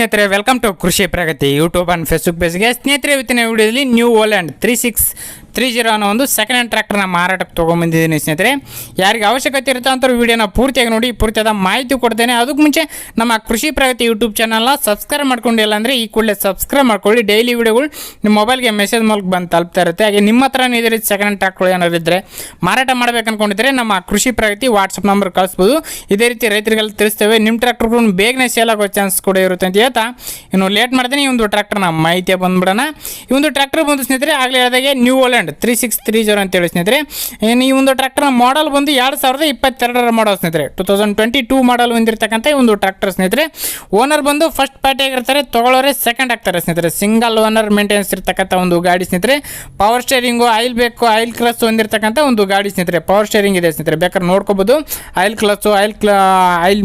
ಸ್ನೇಹಿತರೆ welcome to Krishi Pragati YouTube and Facebook ಪೇಜ್ಗೆ ಸ್ನೇಹಿತರೆ, ಇವತ್ತಿನ ವಿಡಿಯೋದಲ್ಲಿ new Holland three six three zero ಅನ್ನೋ ಒಂದು ಸೆಕೆಂಡ್ ಹ್ಯಾಂಡ್ ಟ್ರ್ಯಾಕ್ಟರ್ನ ಮಾರಾಟಕ್ಕೆ ತೊಗೊಂಬಂದಿದ್ದೀನಿ ಸ್ನೇಹಿತರೆ. ಯಾರಿಗೆ ಅವಶ್ಯಕತೆ ಇರುತ್ತೆ ಅಂತ ವೀಡಿಯೋನ ಪೂರ್ತಿಯಾಗಿ ನೋಡಿ, ಪೂರ್ತಿಯಾದ ಮಾಹಿತಿ ಕೊಡ್ತೇನೆ. ಅದಕ್ಕೆ ಮುಂಚೆ ನಮ್ಮ ಕೃಷಿ ಪ್ರಗತಿ ಯೂಟ್ಯೂಬ್ ಚಾನಲ್ನ ಸಬ್ಸ್ಕ್ರೈಬ್ ಮಾಡ್ಕೊಂಡಿಲ್ಲ ಅಂದರೆ ಈ ಕೂಡಲೇ ಸಬ್ಸ್ಕ್ರೈಬ್ ಮಾಡ್ಕೊಳ್ಳಿ. ಡೈಲಿ ವಿಡಿಯೋಗಳು ನಿಮ್ಮ ಮೊಬೈಲ್ಗೆ ಮೆಸೇಜ್ ಮೂಲಕ ಬಂದು ತಲುಪ್ತಾ ಇರುತ್ತೆ. ಹಾಗೆ ನಿಮ್ಮ ಹತ್ರ ಇದೇ ಸೆಕೆಂಡ್ ಹ್ಯಾಂಡ್ ಟ್ರ್ಯಾಕ್ಟರ್ ಏನಾದ್ರು ಇದ್ದರೆ ಮಾರಾಟ ಮಾಡ್ಬೇಕು ಅಂದ್ಕೊಂಡಿದ್ರೆ ನಮ್ಮ ಕೃಷಿ ಪ್ರಗತಿ ವಾಟ್ಸಪ್ ನಂಬರ್ ಕಳಿಸ್ಬೋದು. ಇದೇ ರೀತಿ ರೈತರಿಗೆಲ್ಲ ತಿಳಿಸ್ತೇವೆ. ನಿಮ್ಮ ಟ್ರ್ಯಾಕ್ಟರ್ಗಳು ಬೇಗನೆ ಸೇಲ್ ಆಗೋ ಚಾನ್ಸ್ ಕೂಡ ಇರುತ್ತೆ ಅಂತ ಹೇಳ್ತಾ ಇನ್ನು ಲೇಟ್ ಮಾಡ್ತೀನಿ. ಈ ಒಂದು ಟ್ರ್ಯಾಕ್ಟರ್ನ ಮಾಹಿತಿ ಬಂದ್ಬಿಡೋಣ. ಈ ಒಂದು ಟ್ರ್ಯಾಕ್ಟರ್ ಬಂದು ಸ್ನೇಹಿತರೆ, ಆಗಲೇ ಹೇಳಿದಾಗೆ new Holland three six three zero ಅಂತೇಳಿ ಸ್ನೇಹಿತರೆ. ಇನ್ನು ಈ ಒಂದು ಟ್ರ್ಯಾಕ್ಟರ್ನ ಮಾಡಲ್ ಬಂದು ಎರಡು ಸಾವಿರದ ಇಪ್ಪತ್ತೆರಡರ ಮಾಡಲ್ ಸ್ನೇಹಿತರೆ. Two thousand twenty two model ಹೊಂದಿರತಕ್ಕಂಥ ಈ ಒಂದು ಟ್ರ್ಯಾಕ್ಟರ್ ಸ್ನೇಹಿತರೆ. ಓನರ್ ಬಂದು ಫಸ್ಟ್ ಪಾರ್ಟಿ ಆಗಿರ್ತಾರೆ, ತೊಗೊಳ್ಳೋರೆ ಸೆಕೆಂಡ್ ಆಗ್ತಾರೆ ಸ್ನೇಹಿತರೆ. ಸಿಂಗಲ್ ಓನರ್ ಮೇಂಟೆನೆನ್ಸ್ ಇರ್ತಕ್ಕಂಥ ಒಂದು ಗಾಡಿ ಸ್ನೇಹಿತರೆ. ಪವರ್ ಸ್ಟೇರಿಂಗು ಆಯಿಲ್ ಬೇಕು ಆಯಿಲ್ ಕ್ಲಸ್ ಹೊಂದಿರತಕ್ಕಂಥ ಒಂದು ಗಾಡಿ ಸ್ನೇಹಿತರೆ. ಪವರ್ ಸ್ಟೇರಿಂಗ್ ಇದೆ ಸ್ನೇಹಿತರೆ. ಬೇಕಾದ್ರೆ ನೋಡ್ಕೋಬೋದು. ಆಯಿಲ್ ಕ್ಲಸ್ಸು ಆಯಿಲ್ ಕ್ಲ ಆಯಿಲ್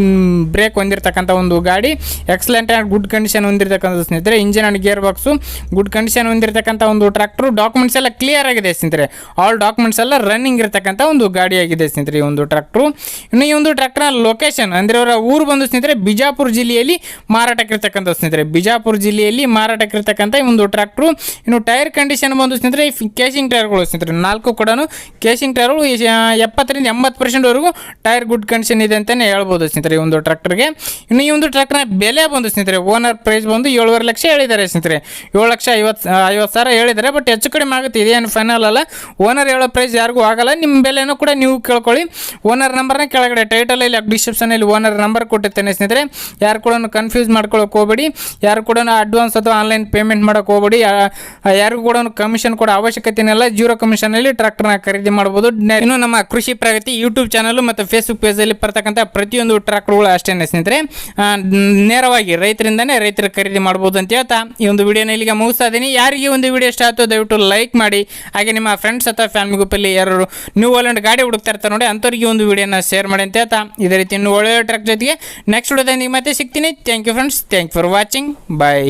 ಬ್ರೇಕ್ ಹೊಂದಿರತಕ್ಕಂಥ ಒಂದು ಗಾಡಿ. ಎಕ್ಸಲೆಂಟ್ ಆ್ಯಂಡ್ ಗುಡ್ ಕಂಡೀಷನ್ ಹೊಂದಿರತಕ್ಕಂಥ ಸ್ನೇಹಿತರೆ. Engine and gearbox good condition ಹೊಂದಿರತಕ್ಕಂಥ ಒಂದು ಟ್ರ್ಯಾಕ್ಟರ್ ಡಾಕ್ಯುಮೆಂಟ್ಸ್ ಎಲ್ಲ ಕ್ಲಿಯರ್ ಆಗಿದೆ ಸ್ನೇಹಿತರೆ. ಆಲ್ ಡಾಕ್ಯುಮೆಂಟ್ಸ್ ಎಲ್ಲ ರನ್ನಿಂಗ್ ಇರತಕ್ಕಂಥ ಒಂದು ಗಾಡಿಯಾಗಿದೆ ಸ್ನೇಹಿತರೆ ಈ ಒಂದು ಟ್ರ್ಯಾಕ್ಟ್ರು ಇನ್ನು ಈ ಒಂದು ಟ್ರ್ಯಾಕ್ಟ್ರ ಲೊಕೇಶನ್ ಅಂದರೆ ಅವರ ಊರು ಬಂದು ಸ್ನೇಹಿತರೆ ಬಿಜಾಪುರ ಜಿಲ್ಲೆಯಲ್ಲಿ ಮಾರಾಟಕ್ಕೆ ಮಾರಾಟಕ್ಕಿರ್ತಕ್ಕಂಥ ಸ್ನೇಹಿತರೆ. ಬಿಜಾಪುರ ಜಿಲ್ಲೆಯಲ್ಲಿ ಮಾರಾಟಕ್ಕಿರ್ತಕ್ಕಂಥ ಈ ಒಂದು ಟ್ರ್ಯಾಕ್ಟ್ರು ಇನ್ನು ಟೈರ್ ಕಂಡೀಷನ್ ಬಂದು ಸ್ನೇಹಿತರೆ ಕೇಸಿಂಗ್ ಟೈರ್ಗಳು ಸ್ನೇಹಿತರೆ. ನಾಲ್ಕು ಕೂಡ ಕೇಸಿಂಗ್ ಟೈರ್ಗಳು ಎಪ್ಪತ್ತರಿಂದ ಎಂಬತ್ತು ಪರ್ಸೆಂಟ್ವರೆಗೂ ಟೈರ್ ಗುಡ್ ಕಂಡೀಷನ್ ಇದೆ ಅಂತಲೇ ಹೇಳ್ಬೋದು ಸ್ನೇಹಿತರೆ ಈ ಒಂದು ಟ್ರ್ಯಾಕ್ಟರ್ಗೆ ಇನ್ನು ಈ ಒಂದು ಟ್ರ್ಯಾಕ್ಟರ್ನ ಬೆಲೆ ಬಂದು ಸ್ನೇಹಿತರೆ ಓನರ್ ಪ್ರೈಸ್ ಬಂದು ಏಳುವರೆ ಲಕ್ಷ ಹೇಳಿದ್ದಾರೆ ಸ್ನೇಹಿತರೆ. ಏಳು ಲಕ್ಷ ಐವತ್ತು ಐವತ್ತು ಸಾವಿರ ಹೇಳಿದ್ದಾರೆ ಬಟ್ ಹೆಚ್ಚು ಕಡಿಮೆ ಆಗುತ್ತೆ. ಇದೇನು ಫೈನಲ್ ಅಲ್ಲ. ಓನರ್ ಹೇಳೋ ಪ್ರೈಸ್ ಯಾರಿಗೂ ಆಗಲ್ಲ. ನಿಮ್ಮ ಬೆಲೆನೂ ಕೂಡ ನೀವು ಕೇಳ್ಕೊಳ್ಳಿ. ಓನರ್ ನಂಬರ್ನ ಕೆಳಗಡೆ ಟೈಟಲಲ್ಲಿ ಡಿಸ್ಕ್ರಿಪ್ಷನಲ್ಲಿ ಓನರ್ ನಂಬರ್ ಕೊಟ್ಟಿರ್ತೇನೆ ಸ್ನೇಹಿತರೆ. ಯಾರು ಕೂಡ ಕನ್ಫ್ಯೂಸ್ ಮಾಡ್ಕೊಳ್ಳೋಕೆ ಹೋಗಬೇಡಿ. ಯಾರು ಕೂಡ ಅಡ್ವಾನ್ಸ್ ಅಥವಾ ಆನ್ಲೈನ್ ಪೇಮೆಂಟ್ ಮಾಡೋಕೆ ಹೋಗಬೇಡಿ. ಯಾರಿಗೂ ಕೂಡ ಕಮಿಷನ್ ಕೂಡ ಅವಶ್ಯಕತೆ ಇಲ್ಲ. ಜೀರೋ ಕಮಿಷನಲ್ಲಿ ಟ್ರ್ಯಾಕ್ಟರ್ನ ಖರೀದಿ ಮಾಡ್ಬೋದು. ಇನ್ನು ನಮ್ಮ ಕೃಷಿ ಪ್ರಗತಿ ಯೂಟ್ಯೂಬ್ ಚಾನಲ್ ಮತ್ತು ಫೇಸ್ಬುಕ್ ಪೇಜಲ್ಲಿ ಬರ್ತಕ್ಕಂಥ ಪ್ರತಿಯೊಂದು ಟ್ರ್ಯಾಕ್ಟರ್ಗಳು ಅಷ್ಟೇ ಸ್ನೇಹಿತರೆ. ನೇರವಾಗಿ ರೈತರಿಂದನೇ ರೈತರ ಖರೀದಿ ಮಾಡ್ಬೋದು ಅಂತ ಹೇಳ್ತಾ ಈ ಒಂದು ವಿಡಿಯೋನ ಇಲ್ಲಿಗೆ ಮುಗಿಸ್ತಾ ಇದ್ದೀನಿ. ಯಾರಿಗೆ ಒಂದು ವಿಡಿಯೋ ಇಷ್ಟ ಆಯಿತು ದಯವಿಟ್ಟು ಲೈಕ್ ಮಾಡಿ. ಹಾಗೆ ನಿಮ್ಮ ಫ್ರೆಂಡ್ಸ್ ಅಥವಾ ಫ್ಯಾಮಿಲಿ ಗ್ರೂಪಲ್ಲಿ ಯಾರು ನ್ಯೂ ಓಲ್ಯಾಂಡ್ ಗಾಡಿ ಹುಡುಕ್ತಾ ಇರ್ತಾರೆ ನೋಡಿ, ಅಂಥವ್ರಿಗೆ ಒಂದು ವಿಡಿಯೋನ ಶೇರ್ ಮಾಡಿ ಅಂತ ಹೇಳ್ತಾ. ಇದೇ ರೀತಿ ಇನ್ನು ಒಳ್ಳೆಯ ಟ್ರಕ್ ಜೊತೆಗೆ ನೆಕ್ಸ್ಟ್ ವಿಡಿಯೋದಲ್ಲಿ ಮತ್ತೆ ಸಿಗ್ತೀನಿ. Thank you friends thank for watching bye